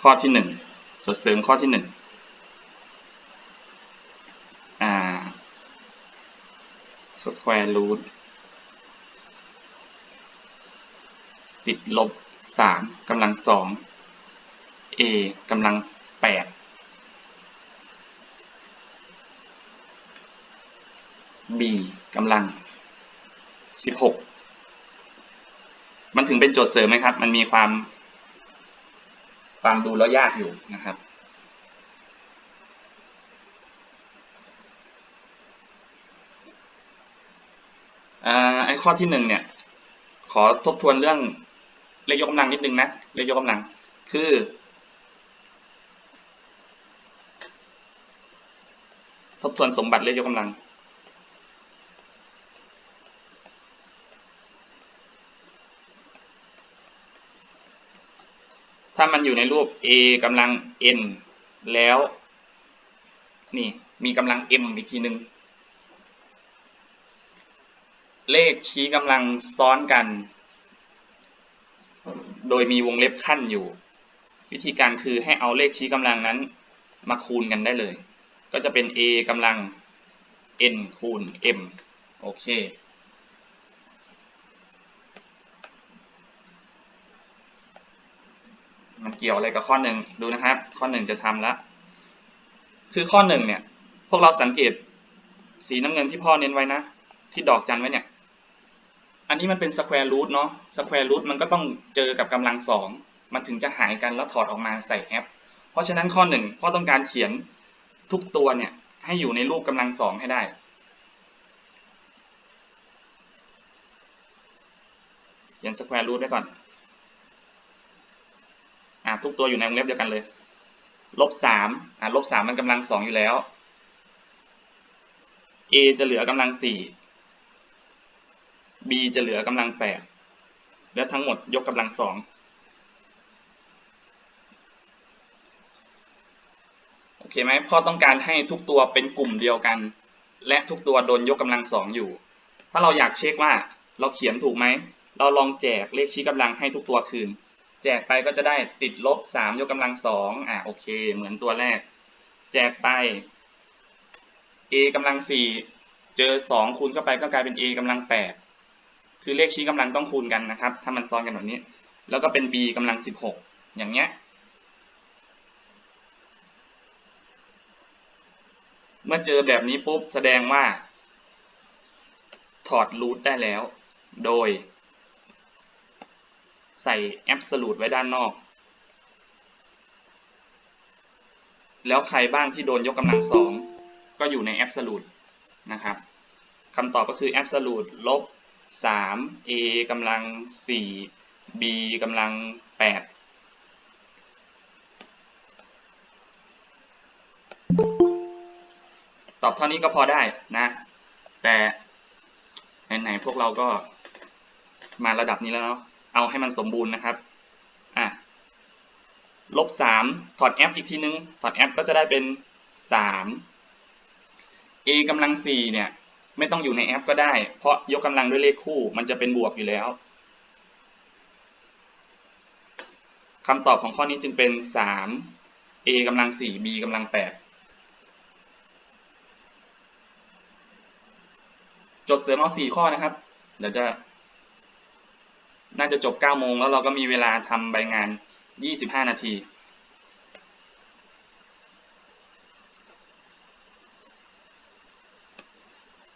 ข้อที่หนึ่งจเสริมข้อที่หนึ่งอ่า square root ติดลบสามกำลังสอง a กำลังแปด b กำลังสิบหกมันถึงเป็นโจทย์เสริมไหมครับ มันมีความ ความดูแล้วยากอยู่นะครับ ไอ้ข้อที่หนึ่งเนี่ย ขอทบทวนเรื่องเลขยกกำลังนิดนึงนะเลขยกกำลัง คือ ทบทวนสมบัติเลขยกกำลัง ถ้ามันอยู่ในรูป a กำลัง n แล้ว นี่มีกำลัง m อีกทีหนึ่งเลขชี้กำลังซ้อนกัน โดยมีวงเล็บขั้นอยู่ วิธีการคือให้เอาเลขชี้กำลังนั้นมาคูณกันได้เลย ก็จะเป็น a กำลัง n คูณ m โอเค มัน เกี่ยวอะไรกับข้อหนึ่งดูนะครับ ข้อหนึ่งจะทำแล้วคือข้อหนึ่งเนี่ย พวกเราสังเกตสีน้ำเงินที่พ่อเน้นไว้นะ ที่ดอกจันไว้เนี่ย อันนี้มันเป็นสแควร์รูทเนาะสแควร์รูทมันก็ต้องเจอกับกำลังสองมันถึงจะหายกันแล้วถอดออกมาใส่แอป เพราะฉะนั้นข้อหนึ่งพ่อต้องการเขียนทุกตัวเนี่ย ให้อยู่ในรูปกำลังสองให้ได้เขียนสแควร์รูทไว้ก่อน อ่าทุกตัวอยู่ในวงเล็บเดียวกันเลยลบสามอ่าลบสามมันกำลังสองอยู่แล้ว a จะเหลือกำลังสี่ b จะเหลือกำลังแปดแล้วทั้งหมดยกกำลังสองโอเคไหมพ่อต้องการให้ทุกตัวเป็นกลุ่มเดียวกัน และทุกตัวโดนยกกำลังสองอยู่ ถ้าเราอยากเช็คว่าเราเขียนถูกไหม เราลองแจกเลขชี้กำลังให้ทุกตัวคืน แจกไปก็จะได้ติดลบสามยกกำลังสองอะโอเค เหมือนตัวแรก แจกไป a กำลังสี่เจอสองคูณเข้าไปก็กลายเป็น a กำลังแปดคือเลขชี้กำลังต้องคูณกันนะครับ ถ้ามันซ้อนกันแบบนี้ แล้วก็เป็น b กำลังสิบหกอย่างเงี้ยเมื่อเจอแบบนี้ปุ๊บแสดงว่า ถอดรูทได้แล้ว โดย ใส่ absolute ไว้ด้านนอก แล้วใครบ้างที่โดนยกกำลังสองก็อยู่ใน absolute นะครับคำตอบก็คือ absolute ลบสาม a กำลังสี่ b กำลังแปดตอบเท่านี้ก็พอได้นะ แต่ไหนๆพวกเราก็มาระดับนี้แล้วเนาะ เอาให้มันสมบูรณ์นะครับอะลบสามถอด f อีกทีนึง ถอด f ก็จะได้เป็นสาม a กำลังสี่เนี่ยไม่ต้องอยู่ในแอปก็ได้ เพราะยกกำลังด้วยเลขคู่ มันจะเป็นบวกอยู่แล้วคำตอบของข้อนี้จึงเป็นสาม a กำลังสี่ b กำลังแปดจดเสริมเอาสี่ข้อนะครับ เดี๋ยวจะ น่าจะจบเก้าโมงแล้วเราก็มีเวลาทำใบงานยี่สิบห้านาที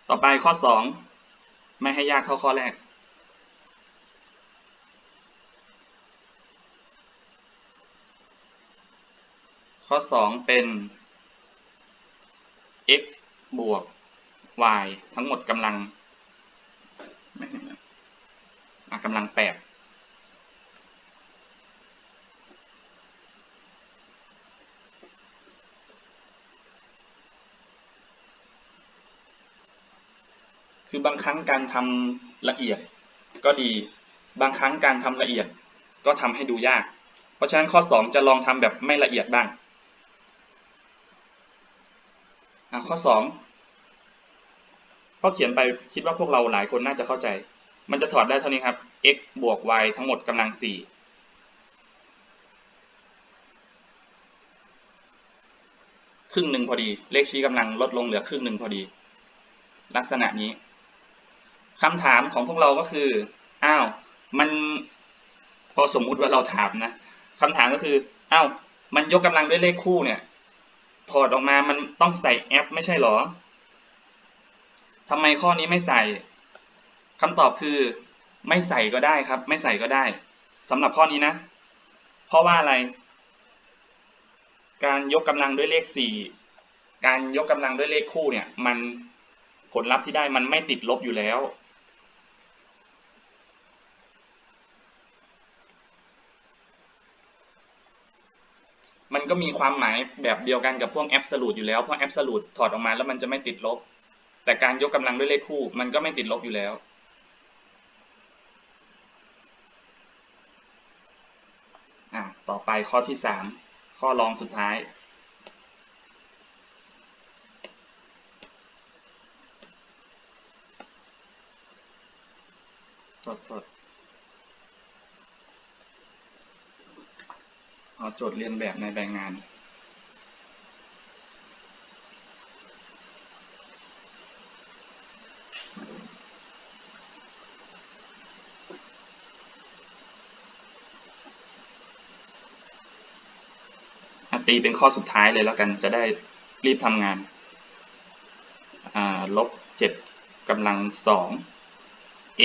ต่อไปข้อสองไม่ให้ยากเท่าข้อแรก ข้อสองเป็น x บวก y ทั้งหมดกำลัง อะกำลังแปดคือบางครั้งการทำละเอียดก็ดี บางครั้งการทำละเอียดก็ทำให้ดูยาก เพราะฉะนั้นข้อสองจะลองทำแบบไม่ละเอียดบ้างข้อสองพอเขียนไปคิดว่าพวกเราหลายคนน่าจะเข้าใจ มันจะถอดได้เท่านี้ครับ x บวก y ทั้งหมดกำลังสี่ครึ่งหนึ่งพอดี เลขชี้กำลังลดลงเหลือครึ่งหนึ่งพอดี ลักษณะนี้คำถามของพวกเราก็คือ อ้าว มัน พอสมมุติว่าเราถามนะคำถามก็คือ อ้าว มันยกกำลังด้วยเลขคู่เนี่ย ถอดออกมา มันต้องใส่แอป ไม่ใช่หรอทำไมข้อนี้ไม่ใส่ คำตอบคือไม่ใส่ก็ได้ครับ ไม่ใส่ก็ได้สำหรับข้อนี้นะ เพราะว่าอะไร การยกกำลังด้วยเลขสี่การยกกำลังด้วยเลขคู่เนี่ย มันผลลัพธ์ที่ได้มันไม่ติดลบอยู่แล้ว มันก็มีความหมายแบบเดียวกันกับพวกแอบสูตอยู่แล้ว เพราะแอบสูตถอดออกมาแล้วมันจะไม่ติดลบ แต่การยกกำลังด้วยเลขคู่ มันก็ไม่ติดลบอยู่แล้ว อะ ต่อไป ข้อที่สามข้อรองสุดท้าย จดจดเอาโจทย์เรียนแบบในแบ่งงาน ตีเป็นข้อสุดท้ายเลยแล้วกันจะได้รีบทำงานอ่าลบเจ็ดกำลังสอง a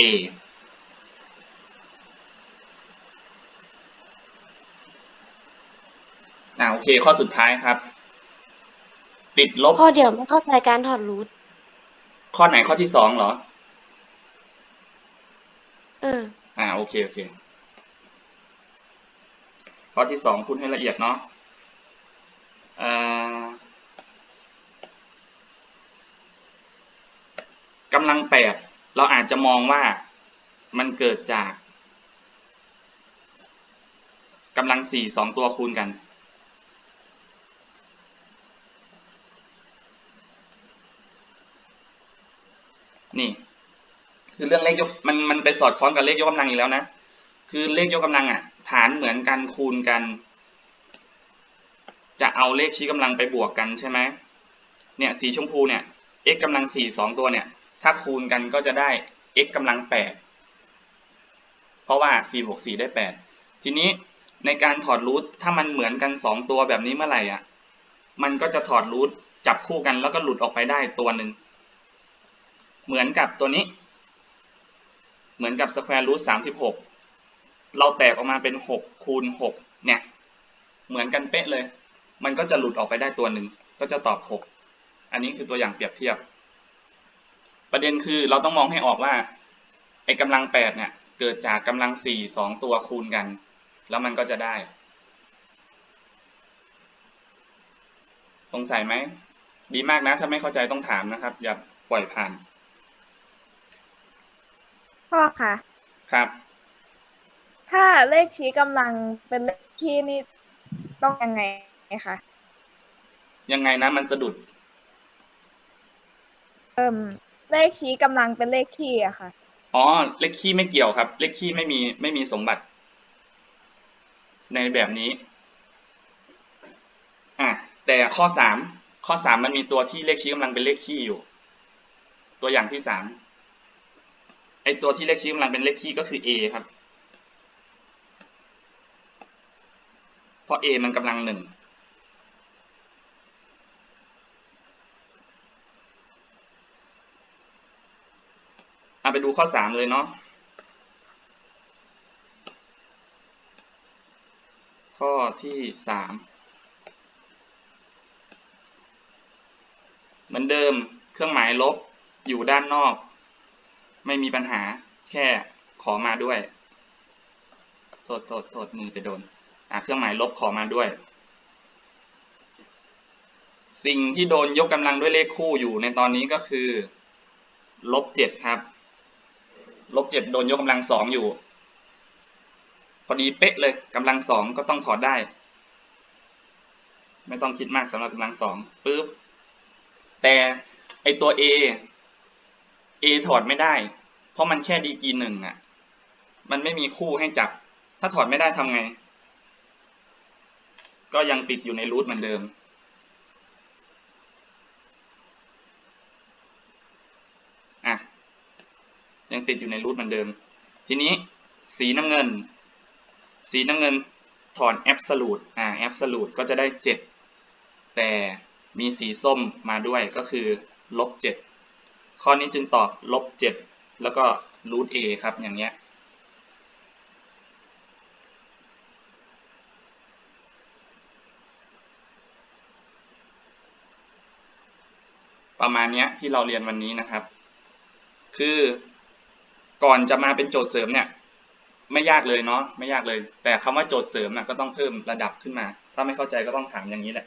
อ่าโอเค ข้อสุดท้ายครับ ติดลบ ข้อเดียวไม่เข้าใจการถอดรูทข้อไหนข้อที่สองเหรอ เออ อ่าโอเค โอเค ข้อที่สองพูดให้ละเอียดเนาะอ่า กำลังแปดเราอาจจะมองว่ามันเกิดจากกำลังสี่สองตัวคูณกันนี่คือเรื่องเลขยกมันมันไปสอดคล้องกับเลขยกกำลังอีกแล้วนะ คือเลขยกกำลังอะฐานเหมือนกันคูณกัน จะเอาเลขชี้กำลังไปบวกกันใช่ไหมเนี่ยสีชมพูเนี่ย x กำลังสี่สองตัวเนี่ย ถ้าคูณกันก็จะได้ x กำลังแปดเพราะว่าสี่บวกสี่ได้แปดทีนี้ในการถอดรูทถ้ามันเหมือนกันสองตัวแบบนี้เมื่อไหร่อะมันก็จะถอดรูทจับคู่กันแล้วก็หลุดออกไปได้ตัวหนึ่งเหมือนกับตัวนี้ เหมือนกับ square root สามสิบหกเราแตกออกมาเป็นหกคูณหกเนี่ย เหมือนกันเป๊ะเลย มันก็จะหลุดออกไปได้ตัวหนึ่งก็จะตอบหกอันนี้คือตัวอย่างเปรียบเทียบ ประเด็นคือเราต้องมองให้ออกว่าไอ้กำลังแปดเนี่ย เกิดจากกำลังสี่สองตัวคูณกัน แล้วมันก็จะได้ สงสัยไหม ดีมากนะ ถ้าไม่เข้าใจต้องถามนะครับ อย่าปล่อยผ่าน พ่อคะครับ ถ้าเลขชี้กำลังเป็นเลขคี่นี่ต้องยังไง คะยังไงนะมันสะดุดเลขชี้กำลังเป็นเลขคี่อะค่ะ อ๋อ เลขคี่ไม่เกี่ยวครับ เลขคี่ไม่มีไม่มีสมบัติ ในแบบนี้ อะแต่ข้อสามข้อสามมันมีตัวที่เลขชี้กำลังเป็นเลขคี่อยู่ ตัวอย่างที่สามไอตัวที่เลขชี้กำลังเป็นเลขคี่ก็คือ a ครับ เพราะ a มันกำลังหนึ่ง เอาไปดูข้อสามเลยเนาะข้อที่สามเหมือนเดิมเครื่องหมายลบอยู่ด้านนอก ไม่มีปัญหาแค่ขอมาด้วยโทษโทษโทษมือไปโดนอะเครื่องหมายลบขอมาด้วย สิ่งที่โดนยกกำลังด้วยเลขคู่อยู่ในตอนนี้ก็คือลบเจ็ดครับ ลบเจ็ดโดนยกกำลังสองอยู่ พอดีเป๊ะเลยกำลังสองก็ต้องถอดได้ ไม่ต้องคิดมากสำหรับกำลังสองปึ๊บแต่ไอตัว A A ถอดไม่ได้ เพราะมันแค่ดีกีหนึ่งอะ มันไม่มีคู่ให้จับ ถ้าถอดไม่ได้ทำไง ก็ยังติดอยู่ในรูทเหมือนเดิม ยังติดอยู่ในรูทเหมือนเดิม ทีนี้สีน้ำเงิน สีน้ำเงินถอน absolute อ่า absolute ก็จะได้ 7 แต่มีสีส้มมาด้วยก็คือลบ7ข้อนี้จึงตอบลบ7แล้วก็ root a ครับอย่างเงี้ยประมาณเนี้ยที่เราเรียนวันนี้นะครับ คือ ก่อนจะมาเป็นโจทย์เสริมเนี่ย ไม่ยากเลยเนาะไม่ยากเลย แต่คำว่าโจทย์เสริมน่ะก็ต้องเพิ่มระดับขึ้นมา ถ้าไม่เข้าใจก็ต้องถามอย่างนี้แหละ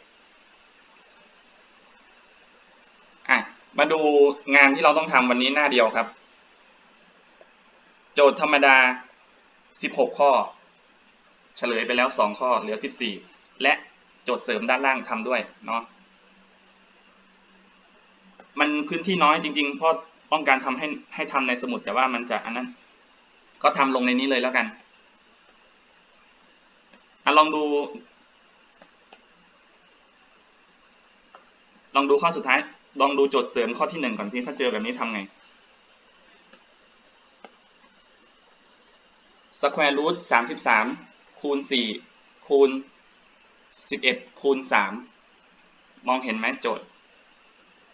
อะมาดูงานที่เราต้องทำวันนี้หน้าเดียวครับ โจทย์ธรรมดา 16 ข้อ เฉลยไปแล้ว 2 ข้อเหลือ 14 และโจทย์เสริมด้านล่างทำด้วยเนาะมันพื้นที่น้อยจริงๆเพราะ ต้องการทำให้ให้ทำในสมุดแต่ว่ามันจะอันนั้น ก็ทำลงในนี้เลยแล้วกันอะลองดู ลองดูข้อสุดท้าย ลองดูโจทย์เสริมข้อที่หนึ่งก่อนสิถ้าเจอแบบนี้ทำไง square root สามสิบสามคูณสี่คูณสิบเอ็ดคูณสามมองเห็นไหมโจทย์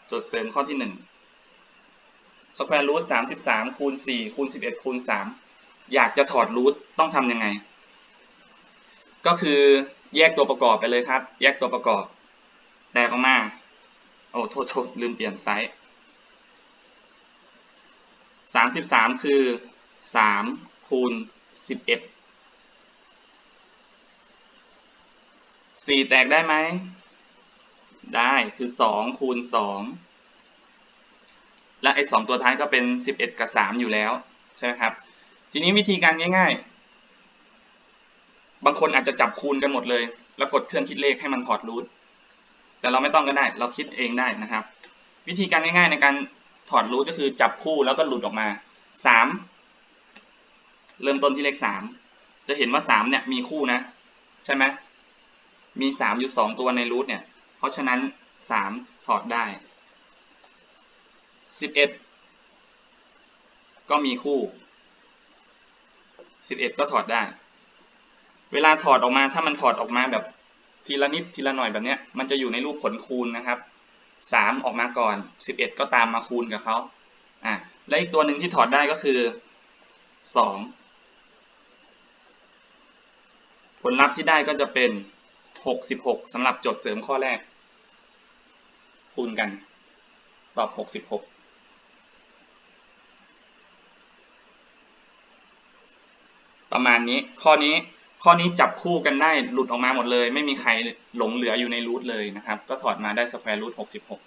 โจทย์เสริมข้อที่ หนึ่ง square root สามสิบสามคูณสี่คูณสิบเอ็ดคูณสามอยากจะถอดรูทต้องทำยังไง ก็คือแยกตัวประกอบไปเลยครับ แยกตัวประกอบแตกออกมา โอ้โทษโทษลืมเปลี่ยนไซส์สามสิบสามคือสามคูณสิบเอ็ดสี่แตกได้ไหม ได้คือสองคูณสอง และไอ้สองตัวท้ายก็เป็นสิบเอ็ดกับสามอยู่แล้วใช่ไหมครับ ทีนี้วิธีการง่าย ๆ บางคนอาจจะจับคูณกันหมดเลย แล้วกดเครื่องคิดเลขให้มันถอดรูทแต่เราไม่ต้องก็ได้ เราคิดเองได้นะครับ วิธีการง่าย ๆ ในการถอดรูทก็คือจับคู่แล้วก็หลุดออกมาสามเริ่มต้นที่เลขสามจะเห็นว่าสามเนี่ยมีคู่นะ ใช่ไหมมีสามอยู่สองตัวในรูทเนี่ย เพราะฉะนั้นสามถอดได้ สิบเอ็ดก็มีคู่สิบเอ็ดก็ถอดได้ เวลาถอดออกมาถ้ามันถอดออกมาแบบทีละนิดทีละหน่อยแบบเนี้ยมันจะอยู่ในรูปผลคูณนะครับสามออกมาก่อนสิบเอ็ดก็ตามมาคูณกับเขาอะและอีกตัวหนึ่งที่ถอดได้ก็คือสองผลลัพธ์ที่ได้ก็จะเป็นหกสิบหกสำหรับโจทย์เสริมข้อแรก คูณกัน ตอบหกสิบหก ประมาณนี้ ข้อนี้ข้อนี้จับคู่กันได้หลุดออกมาหมดเลย ไม่มีใครหลงเหลืออยู่ในรูทเลยนะครับ ก็ถอดมาได้สแควร์รูทหกสิบหก